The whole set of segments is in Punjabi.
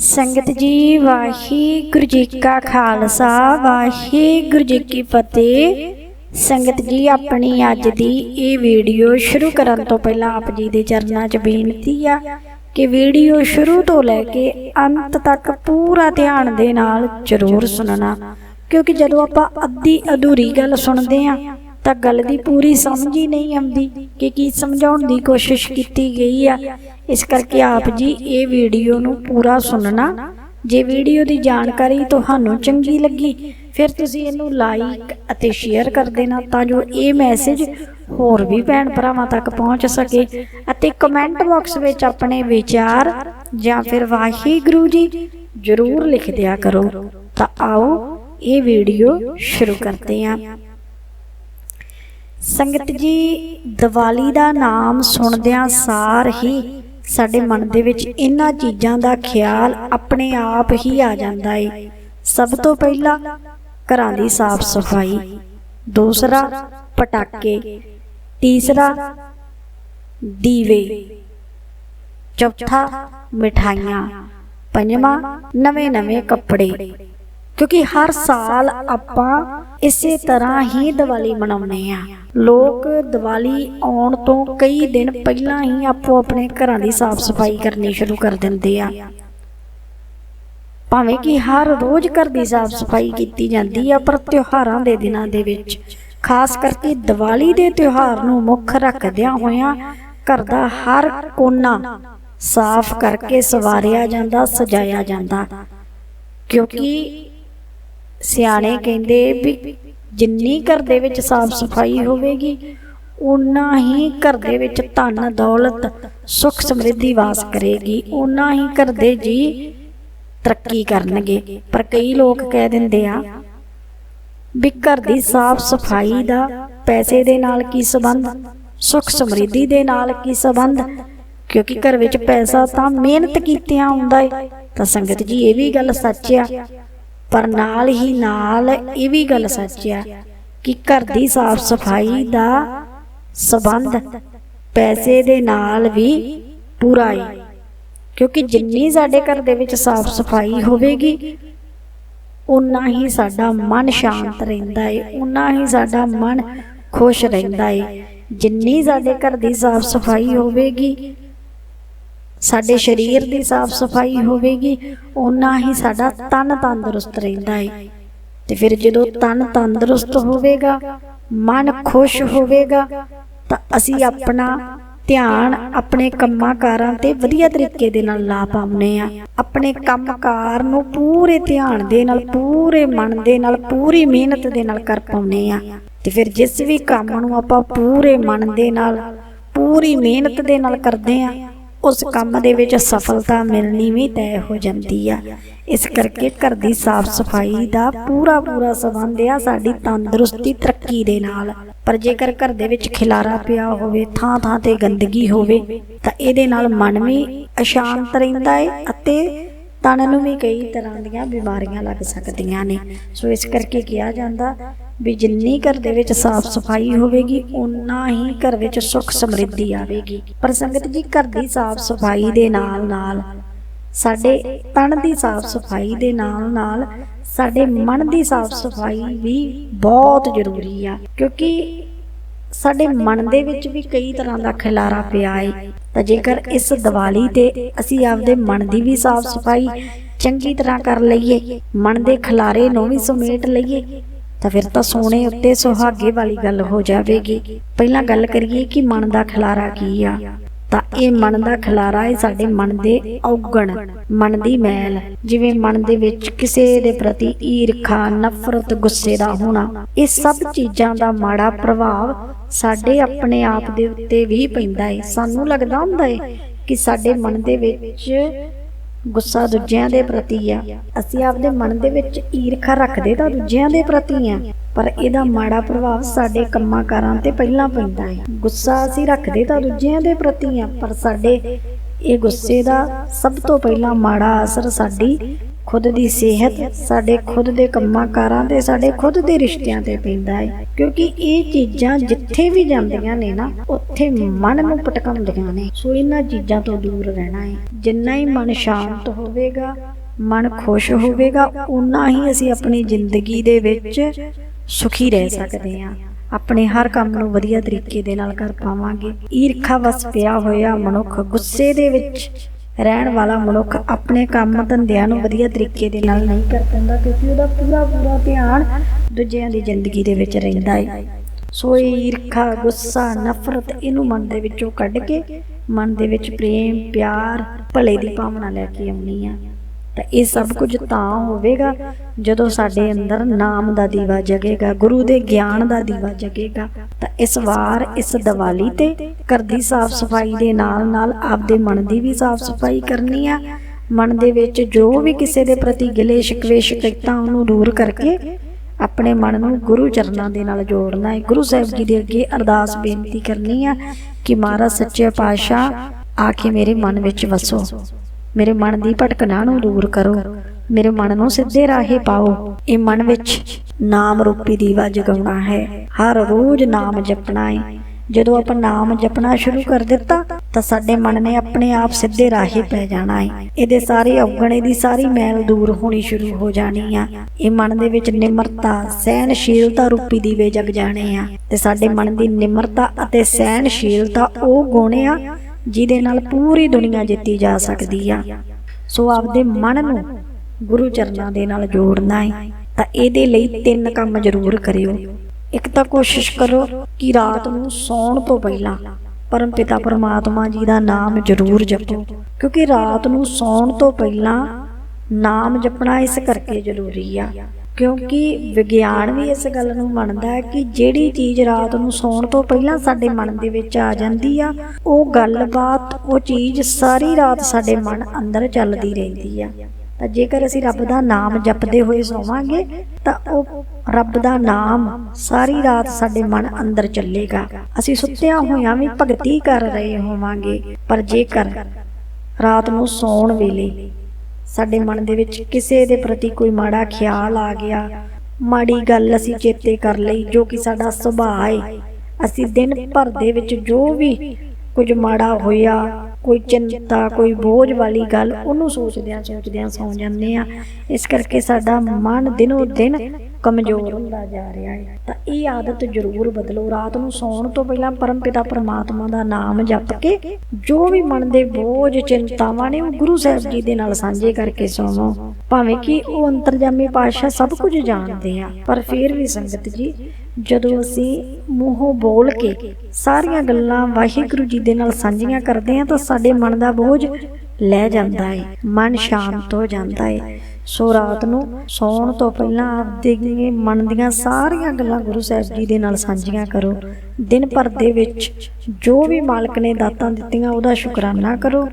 ਸੰਗਤ ਜੀ, ਵਾਹਿਗੁਰੂ ਜੀ ਕਾ ਖਾਲਸਾ, ਵਾਹਿਗੁਰੂ ਜੀ ਕੀ ਫਤਿਹ। ਸੰਗਤ ਜੀ, ਆਪਣੀ ਅੱਜ ਦੀ ਇਹ ਵੀਡੀਓ ਸ਼ੁਰੂ ਕਰਨ ਤੋਂ ਪਹਿਲਾਂ ਆਪ ਜੀ ਦੇ ਚਰਨਾਂ 'ਚ ਬੇਨਤੀ ਆ ਕਿ ਵੀਡੀਓ ਸ਼ੁਰੂ ਤੋਂ ਲੈ ਕੇ ਅੰਤ ਤੱਕ ਪੂਰਾ ਧਿਆਨ ਦੇ ਨਾਲ ਜ਼ਰੂਰ ਸੁਣਨਾ, ਕਿਉਂਕਿ ਜਦੋਂ ਆਪਾਂ ਅੱਧੀ ਅਧੂਰੀ ਗੱਲ ਸੁਣਦੇ ਆ ਤਾਂ ਗੱਲ ਦੀ ਪੂਰੀ ਸਮਝ ਹੀ ਨਹੀਂ ਆਉਂਦੀ ਕਿ ਕੀ ਸਮਝਾਉਣ ਦੀ ਕੋਸ਼ਿਸ਼ ਕੀਤੀ ਗਈ ਆ। ਇਸ ਕਰਕੇ ਆਪ ਜੀ ਇਹ ਵੀਡੀਓ ਨੂੰ ਪੂਰਾ ਸੁਣਨਾ। ਜੇ ਵੀਡੀਓ ਦੀ ਜਾਣਕਾਰੀ ਤੁਹਾਨੂੰ ਚੰਗੀ ਲੱਗੀ, ਫਿਰ ਤੁਸੀਂ ਇਹਨੂੰ ਲਾਈਕ ਅਤੇ ਸ਼ੇਅਰ ਕਰ ਦੇਣਾ ਤਾਂ ਜੋ ਇਹ ਮੈਸੇਜ ਹੋਰ ਵੀ ਭੈਣ ਭਰਾਵਾਂ ਤੱਕ ਪਹੁੰਚ ਸਕੇ ਅਤੇ ਕਮੈਂਟ ਬਾਕਸ ਵਿੱਚ ਆਪਣੇ ਵਿਚਾਰ ਜਾਂ ਫਿਰ ਵਾਹਿਗੁਰੂ ਜੀ ਜ਼ਰੂਰ ਲਿਖ ਦਿਆ ਕਰੋ। ਤਾਂ ਆਓ ਇਹ ਵੀਡੀਓ ਸ਼ੁਰੂ ਕਰਦੇ ਹਾਂ। ਸੰਗਤ ਜੀ, ਦੀਵਾਲੀ ਦਾ ਨਾਮ ਸੁਣਦਿਆਂ ਸਾਰ ਹੀ ਸਾਡੇ ਮਨ ਦੇ ਵਿੱਚ ਇਹਨਾਂ ਚੀਜ਼ਾਂ ਦਾ ਖਿਆਲ ਆਪਣੇ ਆਪ ਹੀ ਆ ਜਾਂਦਾ ਏ। ਸਭ ਤੋਂ ਪਹਿਲਾਂ ਘਰਾਂ ਦੀ ਸਾਫ਼ ਸਫ਼ਾਈ, ਦੂਸਰਾ ਪਟਾਕੇ, ਤੀਸਰਾ ਦੀਵੇ, ਚੌਥਾ ਮਿਠਾਈਆਂ, ਪੰਜਵਾਂ ਨਵੇਂ ਨਵੇਂ ਕੱਪੜੇ। ਕਿਉਂਕਿ ਹਰ ਸਾਲ ਆਪਾਂ ਇਸੇ ਤਰ੍ਹਾਂ ਹੀ ਦੀਵਾਲੀ ਮਨਾਉਂਦੇ ਆ ਲੋਕ ਦੀਵਾਲੀ ਆਉਣ ਤੋਂ ਕਈ ਦਿਨ ਪਹਿਲਾਂ ਹੀ ਆਪੋ ਆਪਣੇ ਘਰਾਂ ਦੀ ਸਾਫ਼ ਸਫ਼ਾਈ ਕਰਨੀ ਸ਼ੁਰੂ ਕਰ ਦਿੰਦੇ ਆ। ਭਾਵੇਂ ਕਿ ਹਰ ਰੋਜ਼ ਘਰ ਦੀ ਸਾਫ਼ ਸਫ਼ਾਈ ਕੀਤੀ ਜਾਂਦੀ ਆ, ਪਰ ਤਿਉਹਾਰਾਂ ਦੇ ਦਿਨਾਂ ਦੇ ਵਿੱਚ, ਖਾਸ ਕਰਕੇ ਦੀਵਾਲੀ ਦੇ ਤਿਉਹਾਰ ਨੂੰ ਮੁੱਖ ਰੱਖਦਿਆਂ ਹੋਇਆਂ ਘਰ ਦਾ ਹਰ ਕੋਨਾ ਸਾਫ਼ ਕਰਕੇ ਸਵਾਰਿਆ ਜਾਂਦਾ, ਸਜਾਇਆ ਜਾਂਦਾ। ਕਿਉਂਕਿ ਸਿਆਣੇ ਕਹਿੰਦੇ ਵੀ ਜਿੰਨੀ ਘਰ ਦੇ ਵਿੱਚ ਸਾਫ਼ ਸਫ਼ਾਈ ਹੋਵੇਗੀ ਉਨਾ ਹੀ ਘਰ ਦੇ ਵਿੱਚ ਧਨ ਦੌਲਤ ਸੁੱਖ ਸਮਰਿੱਧੀ ਵਾਸ ਕਰੇਗੀ ਉਨਾ ਹੀ ਘਰ ਦੇ ਜੀ ਤਰੱਕੀ ਕਰਨਗੇ। ਪਰ ਕਈ ਲੋਕ ਕਹਿ ਦਿੰਦੇ ਆ ਵੀ ਘਰ ਦੀ ਸਾਫ਼ ਸਫ਼ਾਈ ਦਾ ਪੈਸੇ ਦੇ ਨਾਲ ਕੀ ਸੰਬੰਧ? ਸੁੱਖ ਸਮਰਿੱਧੀ ਦੇ ਨਾਲ ਕੀ ਸੰਬੰਧ? ਕਿਉਂਕਿ ਘਰ ਵਿੱਚ ਪੈਸਾ ਤਾਂ ਮਿਹਨਤ ਕੀਤਿਆਂ ਆਉਂਦਾ ਏ। ਤਾਂ ਸੰਗਤ ਜੀ ਇਹ ਵੀ ਗੱਲ ਸੱਚ ਆ। ਪਰ ਨਾਲ ਹੀ ਨਾਲ ਇਹ ਵੀ ਗੱਲ ਸੱਚ ਆ ਕਿ ਘਰ ਦੀ ਸਾਫ਼ ਸਫ਼ਾਈ ਦਾ ਸਬੰਧ ਪੈਸੇ ਦੇ ਨਾਲ ਵੀ ਪੂਰਾ ਹੈ ਕਿਉਂਕਿ ਜਿੰਨੀ ਸਾਡੇ ਘਰ ਦੇ ਵਿੱਚ ਸਾਫ਼ ਸਫ਼ਾਈ ਹੋਵੇਗੀ ਉਨਾ ਹੀ ਸਾਡਾ ਮਨ ਸ਼ਾਂਤ ਰਹਿੰਦਾ ਏ ਉਨਾ ਹੀ ਸਾਡਾ ਮਨ ਖੁਸ਼ ਰਹਿੰਦਾ ਏ। ਜਿੰਨੀ ਸਾਡੇ ਘਰ ਦੀ ਸਾਫ਼ ਸਫ਼ਾਈ ਹੋਵੇਗੀ ਸਾਡੇ ਸਰੀਰ ਦੀ ਸਾਫ਼ ਸਫ਼ਾਈ ਹੋਵੇਗੀ ਉਨਾ ਹੀ ਸਾਡਾ ਤਨ ਤੰਦਰੁਸਤ ਰਹਿੰਦਾ ਏ। ਤੇ ਫਿਰ ਜਦੋਂ ਤਨ ਤੰਦਰੁਸਤ ਹੋਵੇਗਾ ਮਨ ਖੁਸ਼ ਹੋਵੇਗਾ ਤਾਂ ਅਸੀਂ ਆਪਣਾ ਧਿਆਨ ਆਪਣੇ ਕੰਮਾਂ ਕਾਰਾਂ ਤੇ ਵਧੀਆ ਤਰੀਕੇ ਦੇ ਨਾਲ ਲਾ ਪਾਉਂਦੇ ਆ ਆਪਣੇ ਕੰਮਕਾਰ ਨੂੰ ਪੂਰੇ ਧਿਆਨ ਦੇ ਨਾਲ ਪੂਰੇ ਮਨ ਦੇ ਨਾਲ ਪੂਰੀ ਮਿਹਨਤ ਦੇ ਨਾਲ ਕਰ ਪਾਉਂਦੇ ਆ ਤੇ ਫਿਰ ਜਿਸ ਵੀ ਕੰਮ ਨੂੰ ਆਪਾਂ ਪੂਰੇ ਮਨ ਦੇ ਨਾਲ ਪੂਰੀ ਮਿਹਨਤ ਦੇ ਨਾਲ ਕਰਦੇ ਆ ਉਸ ਕੰਮ ਦੇ ਵਿੱਚ ਸਫਲਤਾ ਮਿਲਣੀ ਵੀ ਤੈਅ ਹੋ ਜਾਂਦੀ ਆ। ਇਸ ਕਰਕੇ ਘਰ ਦੀ ਸਾਫ਼ ਸਫ਼ਾਈ ਦਾ ਪੂਰਾ ਪੂਰਾ ਸੰਬੰਧ ਆ ਸਾਡੀ ਤੰਦਰੁਸਤੀ ਤਰੱਕੀ ਦੇ ਨਾਲ। ਪਰ ਜੇਕਰ ਘਰ ਦੇ ਵਿੱਚ ਖਿਲਾਰਾ ਪਿਆ ਹੋਵੇ, ਥਾਂ ਥਾਂ ਤੇ ਗੰਦਗੀ ਹੋਵੇ, ਤਾਂ ਇਹਦੇ ਨਾਲ ਮਨ ਵੀ ਅਸ਼ਾਂਤ ਰਹਿੰਦਾ ਹੈ ਅਤੇ ਤਣ ਨੂੰ ਵੀ ਕਈ ਤਰ੍ਹਾਂ ਦੀਆਂ ਬਿਮਾਰੀਆਂ ਲੱਗ ਸਕਦੀਆਂ ਨੇ। ਸੋ ਇਸ ਕਰਕੇ ਕਿਹਾ ਜਾਂਦਾ ਵੀ ਜਿੰਨੀ ਘਰ ਦੇ ਵਿੱਚ ਸਾਫ਼ ਸਫ਼ਾਈ ਹੋਵੇਗੀ ਉਨਾ ਹੀ ਘਰ ਵਿੱਚ ਸੁੱਖ ਸਮਰਿੱਧੀ ਆਵੇਗੀ। ਪਰ ਸੰਗਤ ਜੀ, ਘਰ ਦੀ ਸਾਫ਼ ਸਫ਼ਾਈ ਦੇ ਨਾਲ ਨਾਲ ਸਾਡੇ ਤਨ ਦੀ ਸਾਫ਼ ਸਫ਼ਾਈ ਦੇ ਨਾਲ ਨਾਲ ਸਾਡੇ ਮਨ ਦੀ ਸਾਫ਼ ਸਫ਼ਾਈ ਵੀ ਬਹੁਤ ਜ਼ਰੂਰੀ ਆ। ਕਿਉਂਕਿ ਸਾਡੇ ਮਨ ਦੇ ਵਿੱਚ ਵੀ ਕਈ ਤਰ੍ਹਾਂ ਦਾ ਖਿਲਾਰਾ ਪਿਆ ਹੈ ਤਾਂ ਜੇਕਰ ਇਸ ਦੀਵਾਲੀ ਤੇ ਅਸੀਂ ਆਪਦੇ ਮਨ ਦੀ ਵੀ ਸਾਫ਼ ਸਫ਼ਾਈ ਚੰਗੀ ਤਰ੍ਹਾਂ ਕਰ ਲਈਏ, ਮਨ ਦੇ ਖਿਲਾਰੇ ਨੂੰ ਵੀ ਸਮੇਟ ਲਈਏ, ਤਾਂ ਫਿਰ ਤਾਂ ਸੋਨੇ ਉੱਤੇ ਸੁਹਾਗੇ ਵਾਲੀ ਗੱਲ ਹੋ ਜਾਵੇਗੀ। ਪਹਿਲਾਂ ਗੱਲ ਕਰੀਏ ਕਿ ਮਨ ਦਾ ਖਿਲਾਰਾ ਕੀ ਆ। ਤਾਂ ਇਹ ਮਨ ਦਾ ਖਿਲਾਰਾ ਹੈ ਸਾਡੇ ਮਨ ਦੇ ਔਗਣ, ਮਨ ਦੀ ਮੈਲ। ਜਿਵੇਂ ਮਨ ਦੇ ਵਿੱਚ ਕਿਸੇ ਦੇ ਪ੍ਰਤੀ ਈਰਖਾ, ਨਫ਼ਰਤ, ਗੁੱਸੇ ਦਾ ਹੋਣਾ, ਇਹ ਸਭ ਚੀਜ਼ਾਂ ਦਾ ਮਾੜਾ ਪ੍ਰਭਾਵ ਸਾਡੇ ਆਪਣੇ ਆਪ ਦੇ ਉੱਤੇ ਵੀ ਪੈਂਦਾ ਹੈ। ਸਾਨੂੰ ਲੱਗਦਾ ਹੁੰਦਾ ਹੈ ਕਿ ਸਾਡੇ ਮਨ ਦੇ ਵਿੱਚ ਗੁੱਸਾ ਦੂਜਿਆਂ ਦੇ ਪ੍ਰਤੀ ਆ। ਅਸੀਂ ਆਪਦੇ ਮਨ ਦੇ ਵਿੱਚ ਈਰਖਾ ਰੱਖਦੇ ਤਾਂ ਦੂਜਿਆਂ ਦੇ ਪ੍ਰਤੀ ਆ। ਪਰ ਇਹਦਾ ਮਾੜਾ ਪ੍ਰਭਾਵ ਸਾਡੇ ਕੰਮਾਂ ਕਾਰਾਂ ਤੇ ਪਹਿਲਾਂ ਪੈਂਦਾ ਹੈ। ਗੁੱਸਾ ਅਸੀਂ ਰੱਖਦੇ ਤਾਂ ਦੂਜਿਆਂ ਦੇ ਪ੍ਰਤੀ ਆ ਪਰ ਸਾਡੇ ਇਹ ਗੁੱਸੇ ਦਾ ਸਭ ਤੋਂ ਪਹਿਲਾਂ ਮਾੜਾ ਅਸਰ ਸਾਡੀ ਖੁਦ ਦੀ ਸਿਹਤ, ਸਾਡੇ ਖੁਦ ਦੇ ਕੰਮਾਂ ਕਾਰਾਂ ਤੇ, ਸਾਡੇ ਖੁਦ ਦੇ ਰਿਸ਼ਤਿਆਂ ਤੇ ਪੈਂਦਾ ਹੈ। ਕਿਉਂਕਿ ਇਹ ਚੀਜ਼ਾਂ ਜਿੱਥੇ ਵੀ ਜਾਂਦੀਆਂ ਨੇ ਨਾ, ਉੱਥੇ ਮਨ ਨੂੰ ਪਟਕਾਉਂਦੀਆਂ ਨੇ। ਸੋ ਇਹਨਾਂ ਚੀਜ਼ਾਂ ਤੋਂ ਦੂਰ ਰਹਿਣਾ ਹੈ। ਜਿੰਨਾ ਹੀ ਮਨ ਸ਼ਾਂਤ ਹੋਵੇਗਾ, ਮਨ ਖੁਸ਼ ਹੋਵੇਗਾ ਉਨਾ ਹੀ ਅਸੀਂ ਆਪਣੀ ਜ਼ਿੰਦਗੀ ਦੇ ਵਿੱਚ ਸੁਖੀ ਰਹਿ ਸਕਦੇ ਹਾਂ। ਆਪਣੇ ਹਰ ਕੰਮ ਨੂੰ ਵਧੀਆ ਤਰੀਕੇ ਦੇ ਨਾਲ ਕਰ ਪਾਵਾਂਗੇ। ਈਰਖਾ ਵਸ ਪਿਆ ਹੋਇਆ ਮਨੁੱਖ, ਗੁੱਸੇ ਦੇ ਵਿੱਚ ਰਹਿਣ ਵਾਲਾ ਮਨੁੱਖ ਆਪਣੇ ਕੰਮ ਧੰਦਿਆਂ ਨੂੰ ਵਧੀਆ ਤਰੀਕੇ ਦੇ ਨਾਲ ਨਹੀਂ ਕਰ ਪਾਉਂਦਾ ਕਿਉਂਕਿ ਉਹਦਾ ਪੂਰਾ ਪੂਰਾ ਧਿਆਨ ਦੂਜਿਆਂ ਦੀ ਜ਼ਿੰਦਗੀ ਦੇ ਵਿੱਚ ਰਹਿੰਦਾ ਹੈ ਸੋ ਇਹ ਈਰਖਾ, ਗੁੱਸਾ, ਨਫ਼ਰਤ ਇਹਨੂੰ ਮਨ ਦੇ ਵਿੱਚੋਂ ਕੱਢ ਕੇ ਮਨ ਦੇ ਵਿੱਚ ਪ੍ਰੇਮ, ਪਿਆਰ, ਭਲੇ ਦੀ ਭਾਵਨਾ ਲੈ ਕੇ ਆਉਣੀ ਆ। ਤਾਂ ਇਹ ਸਭ ਕੁਝ ਤਾਂ ਹੋਵੇਗਾ ਜਦੋਂ ਸਾਡੇ ਅੰਦਰ ਨਾਮ ਦਾ ਦੀਵਾ ਜਗੇਗਾ, ਗੁਰੂ ਦੇ ਗਿਆਨ ਦਾ ਦੀਵਾ ਜਗੇਗਾ। ਤਾਂ ਇਸ ਵਾਰ ਇਸ ਦੀਵਾਲੀ ਤੇ ਘਰ ਦੀ ਸਾਫ਼ ਸਫ਼ਾਈ ਦੇ ਨਾਲ ਨਾਲ ਆਪਦੇ ਮਨ ਦੀ ਵੀ ਸਾਫ਼ ਸਫ਼ਾਈ ਕਰਨੀ ਆ। ਮਨ ਦੇ ਵਿੱਚ ਜੋ ਵੀ ਕਿਸੇ ਦੇ ਪ੍ਰਤੀ ਗਿਲੇ ਸ਼ਿਕਵੇ ਸ਼ਿਕਾਇਤਾਂ ਉਹਨੂੰ ਦੂਰ ਕਰਕੇ ਆਪਣੇ ਮਨ ਨੂੰ ਗੁਰੂ ਚਰਨਾਂ ਦੇ ਨਾਲ ਜੋੜਨਾ ਹੈ। ਗੁਰੂ ਸਾਹਿਬ ਜੀ ਦੇ ਅੱਗੇ ਅਰਦਾਸ ਬੇਨਤੀ ਕਰਨੀ ਆ ਕਿ ਮਹਾਰਾਜ ਸੱਚੇ ਪਾਤਸ਼ਾਹ ਆ ਕੇ ਮੇਰੇ ਮਨ ਵਿੱਚ ਵਸੋ। ਮੇਰੇ ਮਨ ਦੀ ਭਟਕਣਾ ਨੂੰ ਦੂਰ ਕਰੋ। ਮੇਰੇ ਮਨ ਨੂੰ ਸਿੱਧੇ ਰਾਹੇ ਪਾਓ। ਇਹ ਮਨ ਵਿੱਚ ਨਾਮ ਰੂਪੀ ਦੀਵਾ ਜਗਾਉਣਾ ਹੈ। ਹਰ ਰੋਜ਼ ਨਾਮ ਜਪਣਾ ਹੈ ਜਦੋਂ ਆਪਾਂ ਨਾਮ ਜਪਣਾ ਸ਼ੁਰੂ ਕਰ ਦਿੱਤਾ, ਤਾਂ ਸਾਡੇ ਮਨ ਨੇ ਆਪਣੇ ਆਪ ਸਿੱਧੇ ਰਾਹੇ ਪੈ ਜਾਣਾ ਹੈ ਇਹਦੇ ਸਾਰੇ ਔਗਣੇ ਦੀ ਸਾਰੀ ਮੈਲ ਦੂਰ ਹੋਣੀ ਸ਼ੁਰੂ ਹੋ ਜਾਣੀ ਆ। ਇਹ ਮਨ ਦੇ ਵਿੱਚ ਨਿਮਰਤਾ ਸਹਿਨਸ਼ੀਲਤਾ ਰੂਪੀ ਦੀਵੇ ਜਗ ਜਾਣੇ ਆ। ਤੇ ਸਾਡੇ ਮਨ ਦੀ ਨਿਮਰਤਾ ਅਤੇ ਸਹਿਨਸ਼ੀਲਤਾ ਉਹ ਗੁਣ ਆ ਜਿਹਦੇ ਨਾਲ ਪੂਰੀ ਦੁਨੀਆ ਜਿੱਤੀ ਜਾ ਸਕਦੀ ਆ। ਸੋ ਆਪਦੇ ਮਨ ਨੂੰ ਗੁਰੂ ਚਰਨਾਂ ਦੇ ਨਾਲ ਜੋੜਨਾ ਹੈ ਤਾਂ ਇਹਦੇ ਲਈ ਤਿੰਨ ਕੰਮ ਜ਼ਰੂਰ ਕਰਿਓ। ਇੱਕ ਤਾਂ ਕੋਸ਼ਿਸ਼ ਕਰੋ ਕਿ ਰਾਤ ਨੂੰ ਸੌਣ ਤੋਂ ਪਹਿਲਾਂ ਪਰਮ ਪਿਤਾ ਪਰਮਾਤਮਾ ਜੀ ਦਾ ਨਾਮ ਜ਼ਰੂਰ ਜਪੋ, ਕਿਉਂਕਿ ਰਾਤ ਨੂੰ ਸੌਣ ਤੋਂ ਪਹਿਲਾਂ ਨਾਮ ਜਪਣਾ ਇਸ ਕਰਕੇ ਜ਼ਰੂਰੀ ਆ ਕਿਉਂਕਿ ਵਿਗਿਆਨ ਵੀ ਇਸ ਗੱਲ ਨੂੰ ਮੰਨਦਾ ਹੈ ਕਿ ਜਿਹੜੀ ਚੀਜ਼ ਰਾਤ ਨੂੰ ਸੌਣ ਤੋਂ ਪਹਿਲਾਂ ਸਾਡੇ ਮਨ ਦੇ ਵਿੱਚ ਆ ਜਾਂਦੀ ਆ, ਉਹ ਗੱਲਬਾਤ, ਉਹ ਚੀਜ਼ ਸਾਰੀ ਰਾਤ ਸਾਡੇ ਮਨ ਅੰਦਰ ਚੱਲਦੀ ਰਹਿੰਦੀ ਆ। ਤਾਂ ਜੇਕਰ ਅਸੀਂ ਰੱਬ ਦਾ ਨਾਮ ਜਪਦੇ ਹੋਏ ਸੋਵਾਂਗੇ, ਤਾਂ ਉਹ ਰੱਬ ਦਾ ਨਾਮ ਸਾਰੀ ਰਾਤ ਸਾਡੇ ਮਨ ਅੰਦਰ ਚੱਲੇਗਾ। ਅਸੀਂ ਸੁੱਤਿਆਂ ਹੋਇਆਂ ਵੀ ਭਗਤੀ ਕਰ ਰਹੇ ਹੋਵਾਂਗੇ, ਪਰ ਜੇਕਰ ਰਾਤ ਨੂੰ ਸੌਣ ਵੇਲੇ ਸਾਡੇ ਮਨ ਦੇ ਵਿੱਚ ਕਿਸੇ ਦੇ ਪ੍ਰਤੀ ਕੋਈ ਮਾੜਾ ਖਿਆਲ ਆ ਗਿਆ। ਮਾੜੀ ਗੱਲ ਅਸੀਂ ਚੇਤੇ ਕਰ ਲਈ, ਜੋ ਕਿ ਸਾਡਾ ਸੁਭਾਅ ਹੈ ਅਸੀਂ ਦਿਨ ਭਰ ਦੇ ਵਿੱਚ ਜੋ ਵੀ ਕੁਝ ਮਾੜਾ ਹੋਇਆ, ਕੋਈ ਚਿੰਤਾ, ਕੋਈ ਬੋਝ ਵਾਲੀ ਗੱਲ, ਉਹਨੂੰ ਸੋਚਦਿਆਂ ਸੋਚਦਿਆਂ ਸੌਂ ਜਾਂਦੇ ਆ ਇਸ ਕਰਕੇ ਸਾਡਾ ਮਨ ਦਿਨੋ ਦਿਨ ਕਮਜ਼ੋਰ ਹੁੰਦਾ ਜਾ ਰਿਹਾ ਹੈ। ਤਾਂ ਇਹ ਆਦਤ ਜ਼ਰੂਰ ਬਦਲੋ। ਰਾਤ ਨੂੰ ਸੌਣ ਤੋਂ ਪਹਿਲਾਂ ਪਰਮਪਿਤਾ ਪਰਮਾਤਮਾ ਦਾ ਨਾਮ ਜਪ ਕੇ ਜੋ ਵੀ ਮਨ ਦੇ ਬੋਝ, ਚਿੰਤਾਵਾਂ ਨੇ ਉਹ ਗੁਰੂ ਸਾਹਿਬ ਜੀ ਦੇ ਨਾਲ ਸਾਂਝੇ ਕਰਕੇ ਸੋਵੋ। ਭਾਵੇਂ ਕਿ ਉਹ ਅੰਤਰਜਾਮੀ ਪਾਤਸ਼ਾਹ ਸਭ ਕੁਝ ਜਾਣਦੇ ਆ, ਪਰ ਫਿਰ ਵੀ ਸੰਗਤ ਜੀ, ਜਦੋਂ ਅਸੀਂ ਮੂੰਹੋਂ ਬੋਲ ਕੇ ਸਾਰੀਆਂ ਗੱਲਾਂ ਵਾਹਿਗੁਰੂ ਜੀ ਦੇ ਨਾਲ ਸਾਂਝੀਆਂ ਕਰਦੇ ਆ, ਤਾਂ ਸਾਡੇ ਮਨ ਦਾ ਬੋਝ ਲੈ ਜਾਂਦਾ ਹੈ ਮਨ ਸ਼ਾਂਤ ਹੋ ਜਾਂਦਾ ਹੈ ਸੋ ਰਾਤ ਨੂੰ ਸੌਣ ਤੋਂ ਪਹਿਲਾਂ ਆਪਦੇ ਮਨ ਦੀਆਂ ਸਾਰੀਆਂ ਗੱਲਾਂ ਗੁਰੂ ਸਾਹਿਬ ਜੀ ਦੇ ਨਾਲ ਸਾਂਝੀਆਂ ਕਰੋ। ਦਿਨ ਭਰ ਦੇ ਵਿੱਚ ਜੋ ਵੀ ਮਾਲਕ ਨੇ ਦਾਤਾਂ ਦਿੱਤੀਆਂ, ਉਹਦਾ ਸ਼ੁਕਰਾਨਾ ਕਰੋ।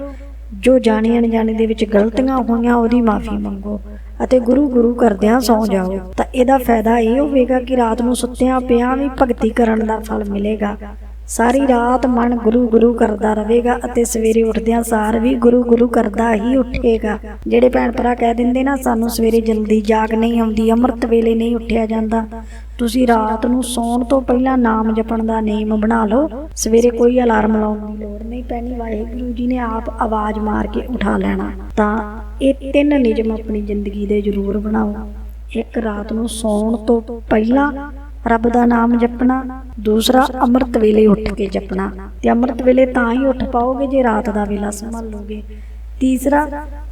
ਜੋ ਜਾਣੀ ਅਣਜਾਣੇ ਦੇ ਵਿੱਚ ਗਲਤੀਆਂ ਹੋਈਆਂ, ਉਹਦੀ ਮਾਫੀ ਮੰਗੋ ਅਤੇ ਗੁਰੂ ਗੁਰੂ ਕਰਦਿਆਂ ਸੌ ਜਾਓ। ਤਾਂ ਇਹਦਾ ਫਾਇਦਾ ਇਹ ਹੋਵੇਗਾ ਕਿ ਰਾਤ ਨੂੰ ਸੁੱਤਿਆਂ ਪਿਆਂ ਵੀ ਭਗਤੀ ਕਰਨ ਦਾ ਫਲ ਮਿਲੇਗਾ। ਸਾਰੀ ਰਾਤ ਮਨ ਗੁਰੂ ਗੁਰੂ ਕਰਦਾ ਰਹੇਗਾ ਅਤੇ ਸਵੇਰੇ ਉੱਠਦਿਆਂ ਸਾਰ ਵੀ ਗੁਰੂ ਗੁਰੂ ਕਰਦਾ ਹੀ ਉੱਠੇਗਾ। ਜਿਹੜੇ ਭੈਣ ਭਰਾ ਕਹਿ ਦਿੰਦੇ ਨਾ, ਸਾਨੂੰ ਸਵੇਰੇ ਜਲਦੀ ਜਾਗ ਨਹੀਂ ਆਉਂਦੀ, ਅੰਮ੍ਰਿਤ ਵੇਲੇ ਨਹੀਂ ਉੱਠਿਆ ਜਾਂਦਾ। ਤੁਸੀਂ ਰਾਤ ਨੂੰ ਸੌਣ ਤੋਂ ਪਹਿਲਾਂ ਨਾਮ ਜਪਣ ਦਾ ਨਿਯਮ ਬਣਾ ਲਓ। ਸਵੇਰੇ ਕੋਈ ਅਲਾਰਮ ਲਾਉਣ ਦੀ ਲੋੜ ਨਹੀਂ ਪੈਣੀ। ਵਾਹਿਗੁਰੂ ਜੀ ਨੇ ਆਪ ਆਵਾਜ਼ ਮਾਰ ਕੇ ਉਠਾ ਲੈਣਾ। ਤਾਂ ਇਹ ਤਿੰਨ ਨਿਯਮ ਆਪਣੀ ਜ਼ਿੰਦਗੀ ਦੇ ਜ਼ਰੂਰ ਬਣਾਓ। ਇੱਕ ਰਾਤ ਨੂੰ ਸੌਣ ਤੋਂ ਪਹਿਲਾਂ ਰੱਬ ਦਾ ਨਾਮ ਜਪਣਾ, ਦੂਸਰਾ ਅੰਮ੍ਰਿਤ ਵੇਲੇ ਉੱਠ ਕੇ ਜਪਣਾ। ਤੇ ਅੰਮ੍ਰਿਤ ਵੇਲੇ ਤਾਂ ਹੀ ਉੱਠ ਪਾਓਗੇ ਜੇ ਰਾਤ ਦਾ ਵੇਲਾ ਸੰਭਾਲ ਲੋਗੇ ਤੀਸਰਾ,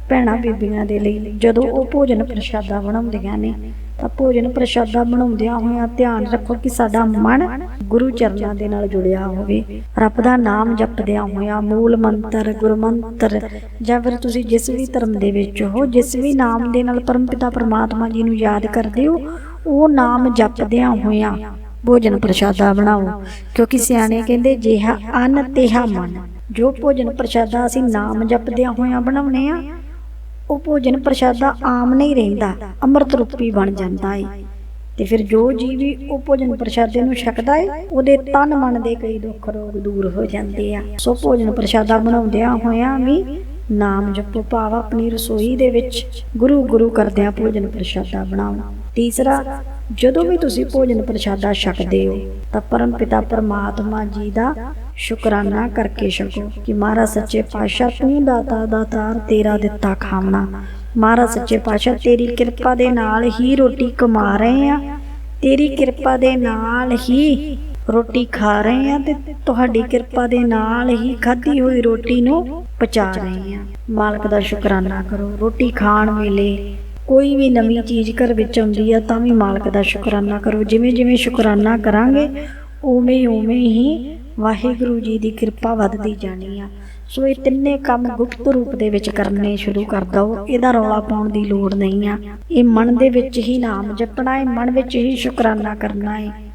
ਭੈਣਾਂ ਬੀਬੀਆਂ ਦੇ ਲਈ, ਜਦੋਂ ਉਹ ਭੋਜਨ ਪ੍ਰਸ਼ਾਦਾ ਬਣਾਉਂਦੀਆਂ ਨੇ, ਤਾਂ ਭੋਜਨ ਪ੍ਰਸ਼ਾਦਾ ਬਣਾਉਂਦਿਆਂ ਹੋਇਆਂ ਧਿਆਨ ਰੱਖੋ ਕਿ ਸਾਡਾ ਮਨ ਗੁਰੂ ਚਰਨਾਂ ਦੇ ਨਾਲ ਜੁੜਿਆ ਹੋਵੇ। ਰੱਬ ਦਾ ਨਾਮ ਜਪਦਿਆਂ ਹੋਇਆਂ ਮੂਲ ਮੰਤਰ, ਗੁਰਮੰਤਰ, ਜਾਂ ਫਿਰ ਤੁਸੀਂ ਜਿਸ ਵੀ ਧਰਮ ਦੇ ਵਿੱਚ ਹੋ, ਜਿਸ ਵੀ ਨਾਮ ਦੇ ਨਾਲ ਪਰਮਪਿਤਾ, ਪਰਮਾਤਮਾ ਜੀ ਨੂੰ ਯਾਦ ਕਰਦੇ ਹੋ ਉਹ ਨਾਮ ਜਪਦਿਆਂ ਹੋਇਆਂ ਭੋਜਨ ਪ੍ਰਸ਼ਾਦਾ ਬਣਾਓ, ਕਿਉਂਕਿ ਸਿਆਣੇ ਕਹਿੰਦੇ, ਜਿਹਾ ਅੰਨ, ਤੇਹਾ ਮਨ। ਜੋ ਭੋਜਨ ਪ੍ਰਸ਼ਾਦਾ ਅਸੀਂ ਨਾਮ ਜਪਦਿਆਂ ਹੋਇਆਂ ਬਣਾਉਨੇ ਆ ਉਹ ਭੋਜਨ ਪ੍ਰਸ਼ਾਦਾ ਆਮ ਨਹੀਂ ਰਹਿੰਦਾ, ਅੰਮ੍ਰਿਤ ਰੂਪੀ ਬਣ ਜਾਂਦਾ ਏ। ਤੇ ਫਿਰ ਜੋ ਜੀਵੀ ਉਹ ਭੋਜਨ ਪ੍ਰਸ਼ਾਦੇ ਨੂੰ ਛਕਦਾ ਏ, ਉਹਦੇ ਤਨ ਮਨ ਦੇ ਕਈ ਦੁੱਖ ਰੋਗ ਦੂਰ ਹੋ ਜਾਂਦੇ ਆ। ਸੋ ਭੋਜਨ ਪ੍ਰਸ਼ਾਦਾ ਬਣਾਉਂਦਿਆਂ ਹੋਇਆਂ ਵੀ ਨਾਮ ਜਪੋ, ਭਾਵ ਆਪਣੀ ਰਸੋਈ ਦੇ ਵਿੱਚ ਗੁਰੂ ਗੁਰੂ ਕਰਦਿਆਂ ਭੋਜਨ ਪ੍ਰਸ਼ਾਦਾ ਬਣਾਓ। ਤੀਸਰਾ, ਜਦੋਂ ਵੀ ਤੁਸੀਂ ਭੋਜਨ ਪ੍ਰਸ਼ਾਦਾ ਛਕਦੇ ਹੋ, ਤਾਂ ਪਰਮ ਪਿਤਾ ਪਰਮਾਤਮਾ ਜੀ ਦਾ ਸ਼ੁਕਰਾਨਾ ਕਰਕੇ ਛਕੋ ਕਿ ਮਹਾਰਾਜ ਸੱਚੇ ਪਾਤਸ਼ਾਹ ਤੂੰ ਦਾਤਾ ਦਾਤਾਰ ਤੇਰਾ ਦਿੱਤਾ ਖਾਵਣਾ ਮਹਾਰਾਜ ਸੱਚੇ ਪਾਤਸ਼ਾਹ ਤੇਰੀ ਕਿਰਪਾ ਦੇ ਨਾਲ ਹੀ ਰੋਟੀ ਕਮਾ ਰਹੇ ਆ। ਤੇਰੀ ਕਿਰਪਾ ਦੇ ਨਾਲ ਹੀ ਰੋਟੀ ਖਾ ਰਹੇ ਆ ਤੇ ਤੁਹਾਡੀ ਕਿਰਪਾ ਦੇ ਨਾਲ ਹੀ ਖਾਧੀ ਹੋਈ ਰੋਟੀ ਨੂੰ ਪਚਾ ਰਹੇ ਆ। ਮਾਲਕ ਦਾ ਸ਼ੁਕਰਾਨਾ ਕਰੋ। ਰੋਟੀ ਖਾਣ ਵੇਲੇ ਕੋਈ ਵੀ ਨਵੀਂ ਚੀਜ਼ ਘਰ ਵਿੱਚ ਆਉਂਦੀ ਆ, ਤਾਂ ਵੀ ਮਾਲਕ ਦਾ ਸ਼ੁਕਰਾਨਾ ਕਰੋ। ਜਿਵੇਂ ਜਿਵੇਂ ਸ਼ੁਕਰਾਨਾ ਕਰਾਂਗੇ, ਉਵੇਂ ਉਵੇਂ ਹੀ ਵਾਹਿਗੁਰੂ ਜੀ ਦੀ ਕਿਰਪਾ ਵੱਧਦੀ ਜਾਣੀ ਆ। ਸੋ ਇਹ ਤਿੰਨੇ ਕੰਮ ਗੁਪਤ ਰੂਪ ਦੇ ਵਿੱਚ ਕਰਨੇ ਸ਼ੁਰੂ ਕਰ ਦਿਓ। ਇਹਦਾ ਰੌਲਾ ਪਾਉਣ ਦੀ ਲੋੜ ਨਹੀਂ ਆ। ਇਹ ਮਨ ਦੇ ਵਿੱਚ ਹੀ ਨਾਮ ਜਪਣਾ ਹੈ ਮਨ ਵਿੱਚ ਹੀ ਸ਼ੁਕਰਾਨਾ ਕਰਨਾ ਹੈ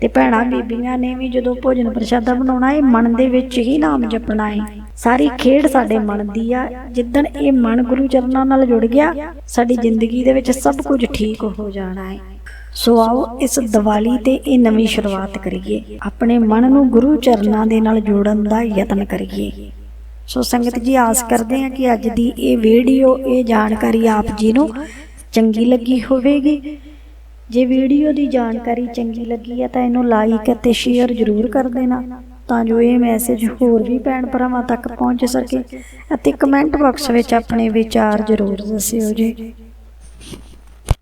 ਤੇ ਭੈਣਾਂ ਬੀਬੀਆਂ ਨੇ ਵੀ ਜਦੋਂ ਭੋਜਨ ਪ੍ਰਸ਼ਾਦਾ ਬਣਾਉਣਾ ਹੈ ਮਨ ਦੇ ਵਿੱਚ ਹੀ ਨਾਮ ਜਪਣਾ ਹੈ ਸਾਰੀ ਖੇਡ ਸਾਡੇ ਮਨ ਦੀ ਆ। ਜਿੱਦਣ ਇਹ ਮਨ ਗੁਰੂ ਚਰਨਾਂ ਨਾਲ ਜੁੜ ਗਿਆ, ਸਾਡੀ ਜ਼ਿੰਦਗੀ ਦੇ ਵਿੱਚ ਸਭ ਕੁਝ ਠੀਕ ਹੋ ਜਾਣਾ ਹੈ ਸੋ ਆਓ ਇਸ ਦੀਵਾਲੀ ਤੇ ਇਹ ਨਵੀਂ ਸ਼ੁਰੂਆਤ ਕਰੀਏ। ਆਪਣੇ ਮਨ ਨੂੰ ਗੁਰੂ ਚਰਨਾਂ ਦੇ ਨਾਲ ਜੋੜਨ ਦਾ ਯਤਨ ਕਰੀਏ। ਸੋ ਸੰਗਤ ਜੀ, ਆਸ ਕਰਦੇ ਹਾਂ ਕਿ ਅੱਜ ਦੀ ਇਹ ਵੀਡੀਓ, ਇਹ ਜਾਣਕਾਰੀ ਆਪ ਜੀ ਨੂੰ ਚੰਗੀ ਲੱਗੀ ਹੋਵੇਗੀ। ਜੇ ਵੀਡੀਓ ਦੀ ਜਾਣਕਾਰੀ ਚੰਗੀ ਲੱਗੀ ਹੈ ਤਾਂ ਇਹਨੂੰ ਲਾਈਕ ਅਤੇ ਸ਼ੇਅਰ ਜ਼ਰੂਰ ਕਰ ਦੇਣਾ, ਤਾਂ ਜੋ ਇਹ ਮੈਸੇਜ ਹੋਰ ਵੀ ਭੈਣ ਭਰਾਵਾਂ ਤੱਕ ਪਹੁੰਚ ਸਕੇ ਅਤੇ ਕਮੈਂਟ ਬਾਕਸ ਵਿੱਚ ਆਪਣੇ ਵਿਚਾਰ ਜ਼ਰੂਰ ਦੱਸਿਓ ਜੀ।